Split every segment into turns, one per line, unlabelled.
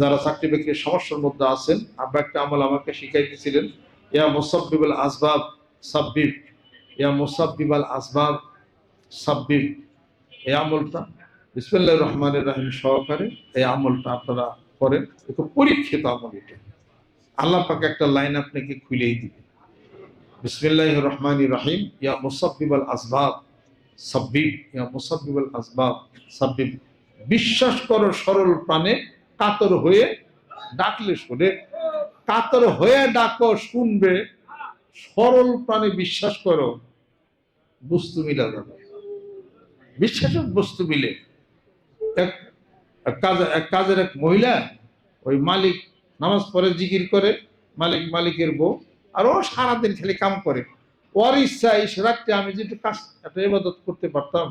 যারা চাকরি বাকরির সমস্যার মধ্যে আছেন, আব্বা একটা আমল আমাকে শিখাইতেছিলেন, ইয়া মুসাব্বিবুল আসবাব, সাব্বিব। ইয়া মুসাব্বিবাল আসবাব, সাব্বিব। এই আমলটা বিসমুল্লাহ রহমানের রাহিম সহকারে এই আমলটা আপনারা করেন। একটু পরীক্ষিত আমল এটা। আল্লাহ পাকে একটা লাইন আপনাকে খুলেই দিবে। বিসমিল্লাহ রহমান রাহিম, ইয়া মুসাব্বিবাল আসবাব, সাব্বিব। ইয়া মুসাব্বিবাল আসবাব, সাব্বিব। বিশ্বাস করো সরল প্রাণে কাতর হয়ে ডাকলে শোনে। কাতর হয়ে ডাকো, শুনবে। সরল প্রাণে বিশ্বাস করো, বস্তু মিলা যাবে বিশ্বাসের বস্তু মিলে। এক কাজের এক মহিলা ওই মালিক নামাজ পরে জিকির করে, মালিক মালিকের বউ, আর ও সারাদিন খালি কাম করে। ওর ইচ্ছা এই রাত্রে আমি যে কাজ একটা ইবাদত করতে পারতাম।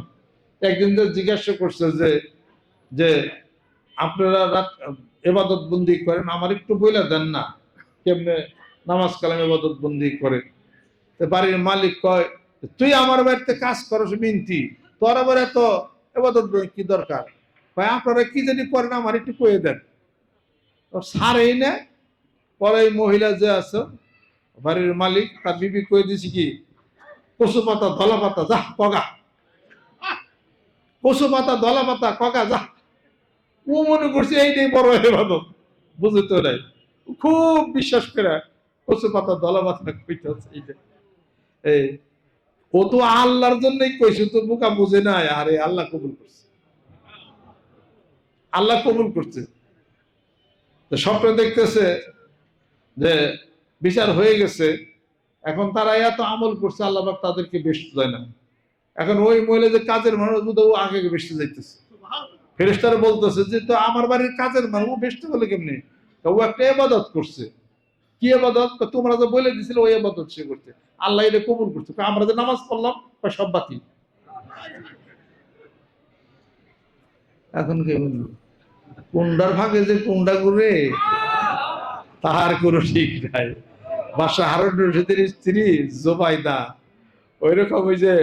একদিন জিজ্ঞাসা করছে যে যে আপনারা এবাদত বন্দি করেন, আমার একটু বইলা দেন না। কেমনে নামাজ কালাম এবাদত বন্দি করে তো বাড়ির মালিক কয়, তুই আমার বাড়িতে কাজ করস মিনতি, তোর আবার এত এবাদত কি দরকার? ভাই আপনারা কি জানি করেন, আমার একটু কয়ে দেন। সারেই না, পরে মহিলা যে আছে, বাড়ির মালিক, তার বিবি কয়ে দিছি কি, কচু পাতা, ধলা পাতা, যা, কগা। কচু পাতা, ধলা পাতা, কগা, যা। ও মনে করছে এইটাই বড় এবাদত তো নাই। খুব বিশ্বাস করে কচু পাতা ধলা পাতা কইতেছে এইটা এই, ও তো আল্লাহর জন্যই কইছে তো বোকা বুঝে নাই, আরে আল্লাহ কবুল করছে। আল্লাহ কবুল করছে। তো স্বপ্ন দেখতেছে যে বিচার হয়ে গেছে, এখন তারা এত আমল করছে, আল্লাহ তাদেরকে বেসতে দেয় না। এখন ওই মহিলা যে কাজের মানুষ, ও আগে বেসতে যাইতেছে ফেরেস্তারা বলতেছে যে, তো আমার বাড়ির কাজের মানুষ বেসতে বলে কেমনি? ও একটা এবাদত করছে। কি এবাদত তোমরা যে বলে দিছিল, ওই এবাদত সে করছে। আল্লাহ এটা কবুল করছে। আমরা যে নামাজ পড়লাম সব বাতিল। এখন কে বলল? কুন্ডার ভাগে যে কুন্ডা ঘুরে, তাহার কোনো ঠিক নাই। বাসা হারুন রশিদের স্ত্রী জোবাইদা। ওই রকম ওই যে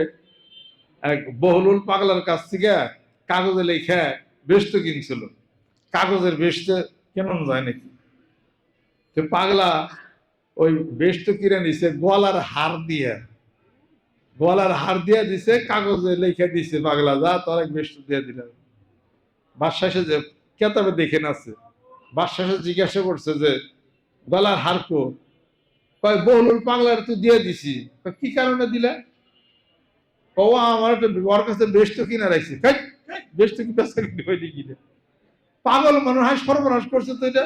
এক বহুলুল পাগলার কাছ থেকে কাগজে লেখা বেস্ত কিনছিল। কাগজের বেস্ত কেমন যায় নাকি? তো পাগলা ওই বেস্ত কিনে নিছে গলার হার দিয়ে। গলার হার দিয়ে দিছে, কাগজে লেখা দিছে, পাগলা, যা, তোর এক বেস্ত দিয়ে দিলাম। বাদশাহ যে কেতাবে দেখে নাছে বাদশাহ জিজ্ঞাসা করছে যে গলার হার কো কয় বহুলুল পাগলার তুই দিয়ে দিছি। কি কারণে দিলা? ও, আমার ওর কাছে বেস্ট কিনা রাখছি। বেস্ট কি পেশা কিনে হয়নি কিনে? পাগল মানুষ হাই সর্বনাশ করছে তো এটা।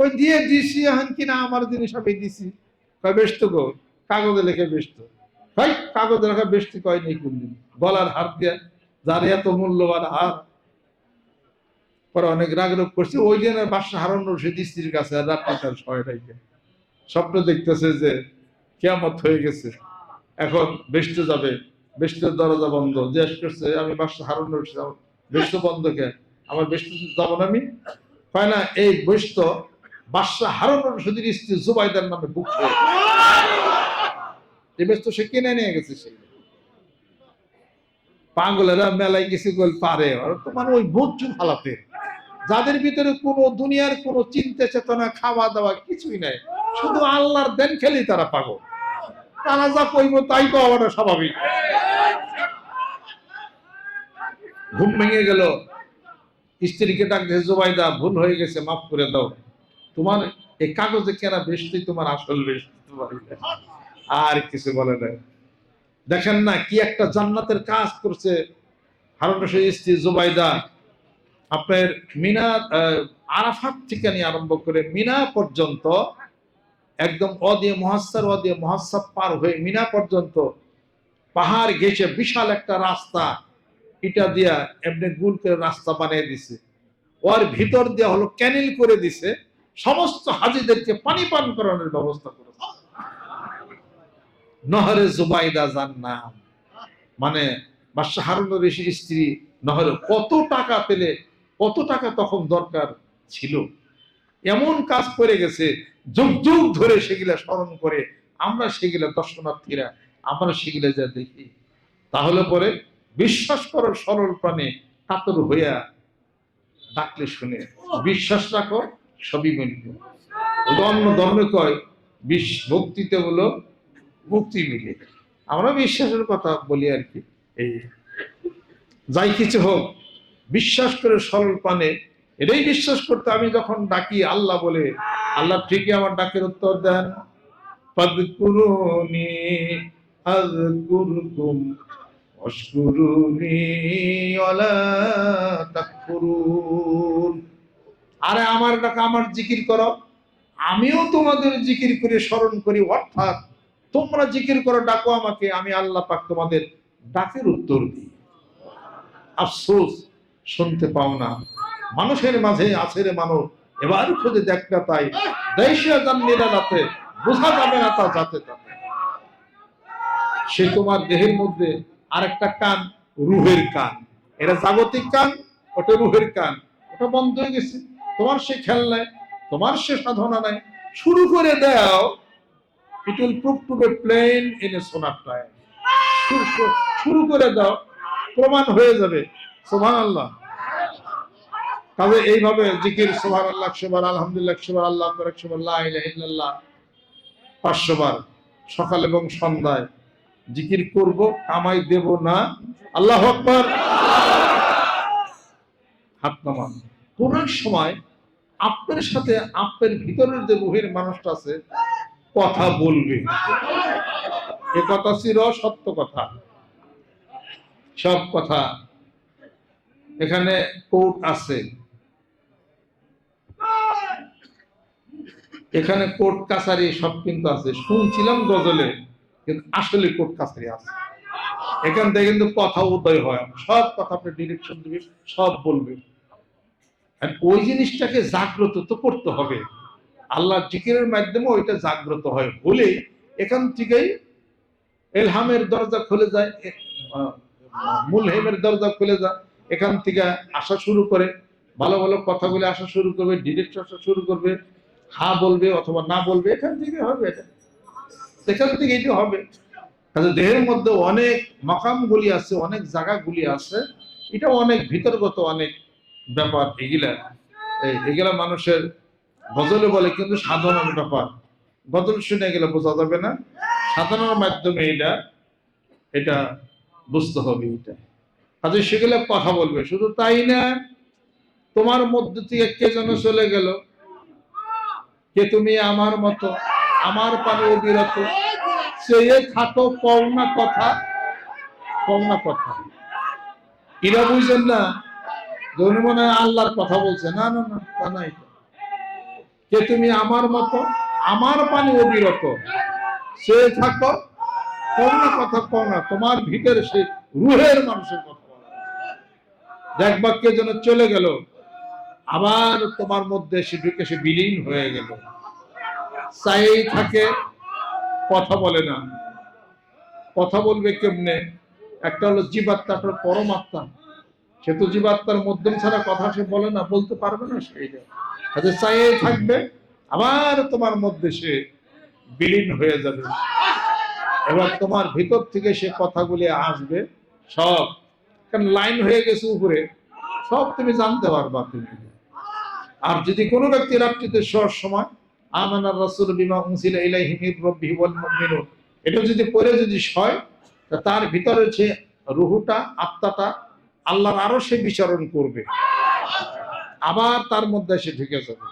ওই দিয়ে দিছি এখন কিনা আমার জিনিস আমি দিছি। কয় বেস্ট গো, কাগজে লেখে বেস্ট ভাই, কাগজে লেখা বেস্ট কয় নেই কোনদিন? গলার হার দিয়া, যার এত মূল্যবান হার। পরে অনেক রাগ রোগ করছে, ওই দিন বাসা হারানো রশিদ স্ত্রীর কাছে আর রাত্রি তার রাইকে স্বপ্ন দেখতেছে যে কেয়ামত হয়ে গেছে। এখন বেসতে যাবে। বেসতের দরজা বন্ধ। জিজ্ঞেস করছে, আমি বাসা হারানো বেস্ত বন্ধ কে? আমার বেস্ত যাব আমি? হয় না, এই বৈস্ত বাদশাহ হারুন রশিদের স্ত্রী জুবাইদার নামে বুক এই সে কিনে নিয়ে গেছে পাগলেরা মেলায় গেছে গোল পারে। তোমার ওই যাদের ভিতরে কোনো দুনিয়ার কোনো চিন্তা চেতনা, খাওয়া দাওয়া কিছুই নাই। শুধু আল্লাহর দেন খেলি তারা পাগল। তারা যা কইব তাই তো স্বাভাবিক। ঘুম ভেঙে গেল। স্ত্রীকে ডাক দিয়ে, জোবাইদা, ভুল হয়ে গেছে, মাফ করে দাও। তোমার এই কাগজে কেনা বেশি তোমার আসল বেশি আর কিছু বলে না দেখেন না কি একটা জান্নাতের কাজ করছে হারুন রশিদ স্ত্রী জুবাইদা। আপনার মিনা আরাফাত থেকে নিয়ে আরম্ভ করে মিনা পর্যন্ত, একদম অদিয়ে মহাসার অদিয়ে মহাসাব পার হয়ে মিনা পর্যন্ত পাহাড় ঘেসে বিশাল একটা রাস্তা ইটা দিয়া এমনি গুল করে রাস্তা বানিয়ে দিছে। ওর ভিতর দিয়ে হলো ক্যানেল করে দিছে। সমস্ত হাজিদেরকে পানি পান করানোর ব্যবস্থা করেছে। নহরে জুবাইদা যার নাম মানে বাদশাহ ঋষির স্ত্রী নহরে কত টাকা পেলে, কত টাকা তখন দরকার ছিল। এমন কাজ করে গেছে, যুগ যুগ ধরে সেগুলা স্মরণ করে আমরা সেগুলা দর্শনার্থীরা আমরা সেগুলা যা দেখি। তাহলে পরে বিশ্বাস করো, সরল প্রাণে কাতর হইয়া ডাকলে শুনে। বিশ্বাস রাখো, সবই মিলবে। অন্য ধর্মে কয়, বিশ, ভক্তিতে হলো মুক্তি মিলে। আমরা বিশ্বাসের কথা বলি আর কি। এই যাই কিছু হোক, বিশ্বাস করে সরল পানে এটাই বিশ্বাস করতে আমি যখন ডাকি, আল্লাহ বলে, আল্লাহ ঠিকই আমার ডাকের উত্তর দেন। আরে আমার ডাকা আমার জিকির করো। আমিও তোমাদের জিকির করে স্মরণ করি, অর্থাৎ তোমরা জিকির করো, ডাকো আমাকে, আমি আল্লাহ পাক তোমাদের ডাকের উত্তর দিই। আফসোস, শুনতে পাও না। মানুষের মাঝে আছে রে মানুষ, এবার খুঁজে দেখ না তাই। নিরালাতে বোঝা যাবে না তা যাতে তাতে। সে তোমার দেহের মধ্যে আরেকটা কান রুহের কান। এটা জাগতিক কান, ওটা রুহের কান। ওটা বন্ধ হয়ে গেছে। তোমার সে খেল নাই তোমার সে সাধনা নাই। শুরু করে দাও। It will prove to be plain in a sooner time শুরু করে দাও। প্রমাণ হয়ে যাবে। সোভান আল্লাহ তবে এইভাবে জিকির সোভান আল্লাহ একশোবার, আলহামদুলিল্লাহ, একশোবার, আল্লাহ আকবর, একশোবার, লা ইলাহা ইল্লাল্লাহ পাঁচশো বার সকাল এবং সন্ধ্যায়। জিকির করব, কামাই দেব না। আল্লাহ আকবর। হাত নামান। কোন সময় আপনার সাথে আপনার ভিতরের যে রুহের মানুষটা আছে, কথা বলবে। এ কথা ছিল সত্য কথা। সব কথা। এখানে কোর্ট আছে। এখানে কোর্ট, কাছারি সব কিন্তু আছে। শুনছিলাম গজলে। কিন্তু আসলে কোর্ট কাছারি আছে। এখান থেকে কিন্তু কথা উদয় হয় সব কথা আপনি ডিরেকশন দিবে, সব বলবে। আর ওই জিনিসটাকে জাগ্রত তো করতে হবে। আল্লাহ জিকিরের মাধ্যমে ওইটা জাগ্রত হয়। হলে এখান থেকেই এলহামের দরজা খুলে যায় মুলহেমের দরজা খুলে যায়। এখান থেকে আসা শুরু করে, ভালো ভালো কথাগুলো আসা শুরু করবে ডিরেক্ট আসা শুরু করবে, হা বলবে অথবা না বলবে, এখান থেকে হবে এটা। এখান থেকে এটা হবে। দেহের মধ্যে অনেক মকামগুলি আছে, অনেক জায়গাগুলি আছে। এটা অনেক ভিতরগত অনেক ব্যাপার, এগুলা। এগুলা মানুষের গজলে বলে, কিন্তু সাধনার ব্যাপার। গজল শুনে গেলে বোঝা যাবে না। সাধনার মাধ্যমে এটা এটা বুঝতে হবে এটা। কাজে সেগুলো কথা বলবে। শুধু তাই না, তোমার মধ্যে থেকে কে যেন চলে গেল? কে তুমি আমার মতো? আমার পানে অবিরত চেয়ে থাকো কও না কথা কও না কথা। এরা বুঝছেন না যে মনে আল্লাহর কথা বলছে। না না না, তা নাই। কে তুমি আমার মতো? আমার পানে অবিরত সে থাকো না কথা কও না তোমার ভিতরে সে রুহের মানুষের কথা। দেখবা কে যেন চলে গেল। আবার তোমার মধ্যে সে ঢুকে সে বিলীন হয়ে গেল। চাই থাকে, কথা বলে না। কথা বলবে কেমনে? একটা হলো জীবাত্মা, একটা পরমাত্মা। সে তো জীবাত্মার মধ্যম ছাড়া কথা সে বলে না, বলতে পারবে না সেইটা কাজে চাইয়ে থাকবে, আবার তোমার মধ্যে সে বিলীন হয়ে যাবে। এবার তোমার ভিতর থেকে সে কথাগুলি আসবে, সব। কারণ লাইন হয়ে গেছে উপরে, সব তুমি জানতে পারবা তুমি। আর যদি কোনো ব্যক্তি রাত্রিতে শোয়ার সময় আমানার রাসূল বিমা উনসিলা ইলাইহি মির রাব্বিহি ওয়াল মুমিনুন। এটা যদি পড়ে যদি তা তার ভিতরে যে আত্মাটা আল্লাহর আরও সে বিচরণ করবে। আবার তার মধ্যে সে ঢুকে যাবে।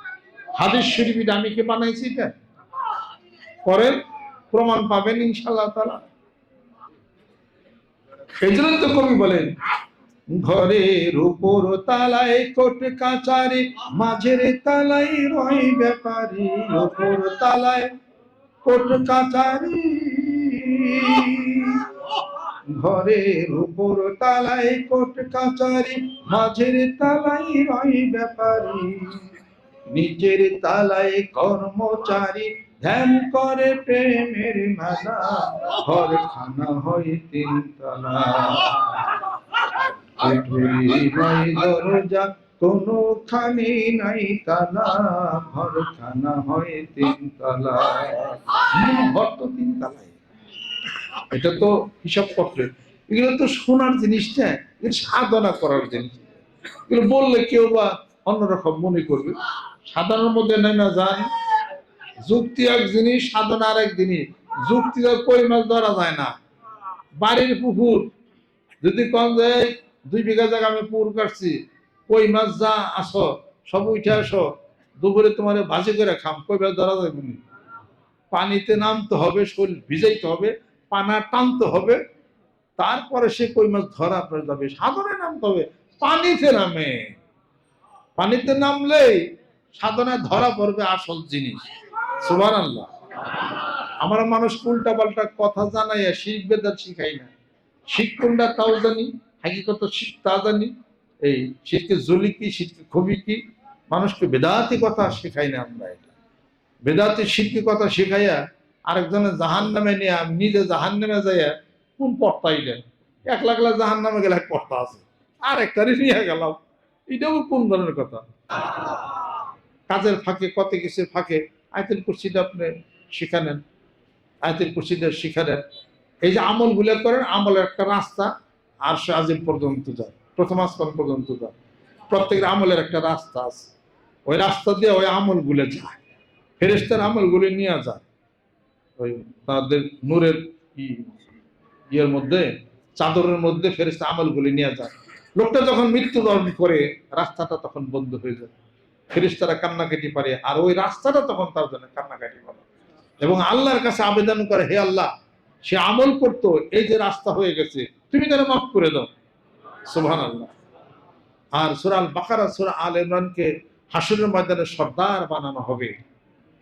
হাদিস শরীফ আমি কি বানাইছি এটা? করেন প্রমাণ পাবেন ইনশাআল্লাহ তাআলা। এই তো কবি বলেন ঘরের উপর তালাই কোট কাচারে, মাঝের তালাই রয় ব্যাপারি উপর তালায় কোট কাচারি। ঘরের উপর তালাই কোট কাচারি, মাঝের তালাই রয় ব্যাপারি। নিচের তালাই কর্মচারী, ধ্যান করে প্রেমের মেলা। ঘর খানা হয় তিন দরজা কোনো খানি নাই তালা ঘর খানা হয় তিন তালা ঘর তো তিন তালায় এটা তো হিসাব পত্রে এগুলো তো শোনার জিনিস না এগুলো সাধনা করার জিনিস। এগুলো বললে কেউ বা অন্যরকম মনে করবে। সাধারণের মধ্যে নেই না যান যুক্তি এক জিনিস সাধনা আর এক জিনিস। যুক্তি কই মাছ ধরা যায় না। বাড়ির পুকুর যদি কম যায় দুই বিঘা জায়গা আমি পুর কাটছি। কই মাছ যা আসো সব উঠে আসো দুপুরে তোমার ভাজি করে খাম, কই মাছ ধরা যাবে পানিতে নামতে হবে, শরীর ভিজাইতে হবে, পানা টানতে হবে। তারপরে সে কই মাছ ধরা আপনার যাবে? সাধনে নামতে হবে, পানিতে নামে। পানিতে নামলেই সাধনায় ধরা পড়বে আসল জিনিস। সুবান আল্লাহ আমরা মানুষ উল্টা পাল্টা কথা জানাইয়া শিখবে তার শিখাই না। শিখ কোনটা তাও জানি? হাকিকত শিখ তা জানি এই শীতকে জলি কি শীতকে খুবই কি? মানুষকে বেদাতি কথা শেখাই না আমরা এটা। বেদাতি শিক্ষি কথা শেখাইয়া আরেকজনের জাহান নামে নিয়ে নিজে জাহান নামে যাইয়া কোন পর্তাই দেন এক লাখ লাখ জাহান নামে গেলে এক পর্তা আছে। আর একটারই নিয়ে গেলাম। এটাও কোন ধরনের কথা? কাজের ফাঁকে, কত কিছুর ফাঁকে আয়তেল কুর্সিটা আপনি শিখা নেন। আয়তেল কুর্সিটা শিখানেন এই যে আমলগুলো করেন, আমলের একটা রাস্তা আর সে আজিম পর্যন্ত যায়, প্রথম আসমান পর্যন্ত যায়। প্রত্যেকের আমলের একটা রাস্তা আছে। ওই রাস্তা দিয়ে ওই আমলগুলো যায় ফেরেস্তার আমলগুলো নিয়ে যায়। ওই তাদের নূরের ইয়ের মধ্যে, চাদরের মধ্যে ফেরেস্তা আমল গুলি নিয়ে যায়। লোকটা যখন মৃত্যুবরণ করে, রাস্তাটা তখন বন্ধ হয়ে যায়। ফেরিস্তারা কান্নাকাটি পারে, আর ওই রাস্তাটা তখন তার জন্য কান্নাকাটি করে। এবং আল্লাহর কাছে আবেদন করে, হে আল্লাহ, সে আমল করতো, এই যে রাস্তা হয়ে গেছে তুমি তারা মাফ করে দাও। সুবহান আল্লাহ আর সুরাল বাকারা সুরা আল ইমরানকে হাসুরের ময়দানে সর্দার বানানো হবে।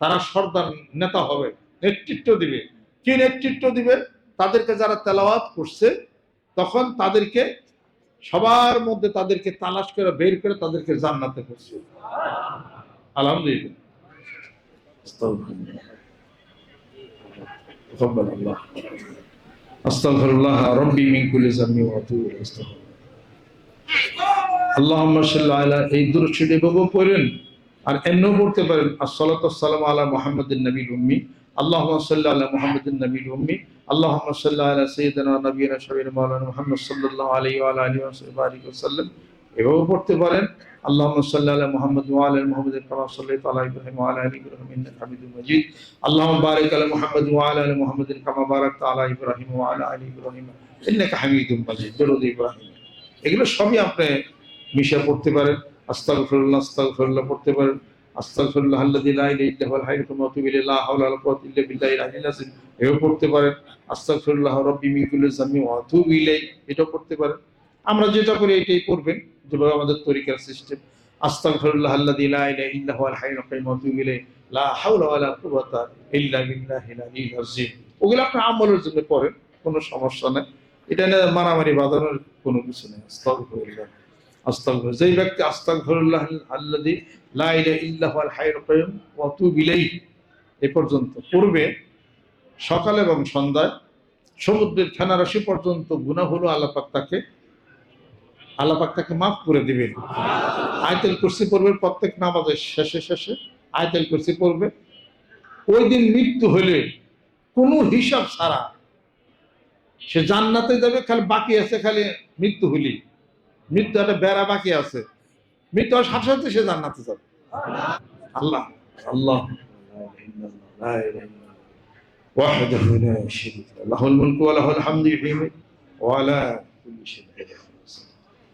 তারা সর্দার নেতা হবে, নেতৃত্ব দিবে। কি নেতৃত্ব দিবে? তাদেরকে যারা তেলাওয়াত করছে, তখন তাদেরকে সবার মধ্যে তাদেরকে তালাশ করে বের করে তাদেরকে জান্নাতে করছে আলহামদুলিল্লাহ। আস্তাগফিরুল্লাহ, রব্বি মিন কুল্লি যামবি ওয়া আতুবু ইলাইহি আল্লাহুম্মা সাল্লি আলা, এই দরুদ শরীফ পড়েন আর এমনও পড়তে পারেন। আসসালাতু আসসালামু আলা মুহাম্মাদিন নবীল উম্মি। আল্লাহুম্মা সাল্লি আলা মুহাম্মাদিন নবীল উম্মি। আল্লাহুম্মা সাল্লি আলা সাইয়্যিদিনা নবিয়িনা শাবিনা মাওলানা মুহাম্মদ সাল্লাল্লাহু আলাইহি ওয়া আলা আলিহি ওয়া সাল্লাম। এভাবেও পড়তে পারেন। আল্লাহ সাল্লাহ মোহাম্মদ ওয়াল মোহাম্মদ কালাম সাল্লাহ তালা ইব্রাহিম ওয়াল আলী ইব্রাহিম হামিদুল মজিদ। আল্লাহ বারিক আল মোহাম্মদ ওয়াল আল মোহাম্মদ কামা বারাক তালা ইব্রাহিম ওয়াল আলী ইব্রাহিম ইন্নাকা হামিদুল মজিদ। দরুদ ইব্রাহিম। এগুলো সবই আপনি মিশা পড়তে পারেন। আস্তাগফিরুল্লাহ আস্তাগফিরুল্লাহ পড়তে পারেন। আস্তাগফিরুল্লাহ আল্লাযী লা ইলাহা ইল্লা হুয়াল হাইয়ুল কাইয়্যুম ওয়া আতুবু ইল্লা বিল্লাহিল আলিয়্যিল আযীম এও পড়তে পারেন। আস্তাগফিরুল্লাহ রাব্বি মিন কুল্লি যামবি ওয়া এটাও পড়তে পারেন। আমরা যেটা করি এটাই করবেন। যেভাবে আমাদের তরিকার সিস্টেম আস্তাগফিরুল্লাহ আল্লাযী লা ইলাহা ইল্লা হুয়াল হাইয়্যুল কাইয়্যুম ওয়া আতুবু ইলাইহি। লা হাওলা ওয়া লা কুওয়াতা ইল্লা বিল্লাহিল আলিয়্যিল আযীম। ওগুলো আপনি আমলের জন্য পড়েন, কোনো সমস্যা নেই। এটা নিয়ে মারামারি বাঁধানোর কোনো কিছু নেই। আস্তাগফিরুল্লাহ। আস্তাগফির যেই ব্যক্তি আস্তাগফিরুল্লাহ আল্লাযী লা ইলাহা ইল্লা হুয়াল হাইয়ুল কাইয়্যুম ওয়া আতুবু ইলাইহি। এ পর্যন্ত পূর্বে সকাল এবং সন্ধ্যায় সমুদ্রের ফেনারসি পর্যন্ত গুনাহ হলো আল্লাহ পাক তাকে আল্লাহ পাক তাকে মাফ করে দিবেন আয়তেল কুরসি পড়বে প্রত্যেক নামাজের শেষে শেষে আয়তেল কুরসি পড়বে ওই দিন মৃত্যু হলে কোনো হিসাব ছাড়া সে জান্নাতে যাবে খালি বাকি আছে খালি মৃত্যু হলি মৃত্যু একটা বেড়া বাকি আছে মৃত্যু হওয়ার সাথে সাথে সে জান্নাতে যাবে আল্লাহ আল্লাহ وحده لا شريك له له الملك وله الحمد يحيي وعلى كل شيء قدير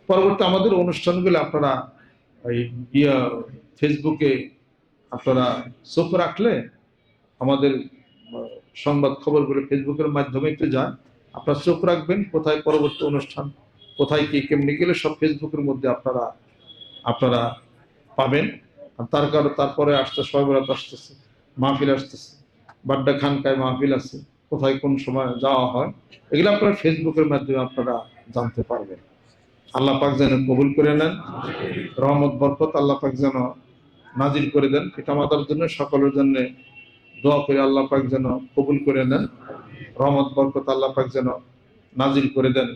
পরবর্তী আমাদের অনুষ্ঠানগুলো আপনারা এই ফেসবুকে আপনারা চোখ রাখলে আমাদের সংবাদ খবরগুলো ফেসবুকের মাধ্যমে একটু যান। আপনারা চোখ রাখবেন কোথায় পরবর্তী অনুষ্ঠান, কোথায় কি, কেমনি গেলে সব ফেসবুকের মধ্যে আপনারা আপনারা পাবেন। আর তার কারণে, তারপরে আসতে সবাই আসতেছে, মাহফিল আসতেছে, বাড্ডা খানকায় মাহফিল আছে, কোথায় কোন সময় যাওয়া হয়, এগুলো আপনারা ফেসবুকের মাধ্যমে আপনারা জানতে পারবেন। আল্লাহ পাক যেন কবুল করে নেন। রহমত, বরকত আল্লাহ পাক যেন নাজির করে দেন। পিতামাতার জন্য, সকলের জন্য দোয়া করে আল্লাহ পাক যেন কবুল করে নেন। রহমত, বরকত আল্লাহ পাক যেন নাজির করে দেন।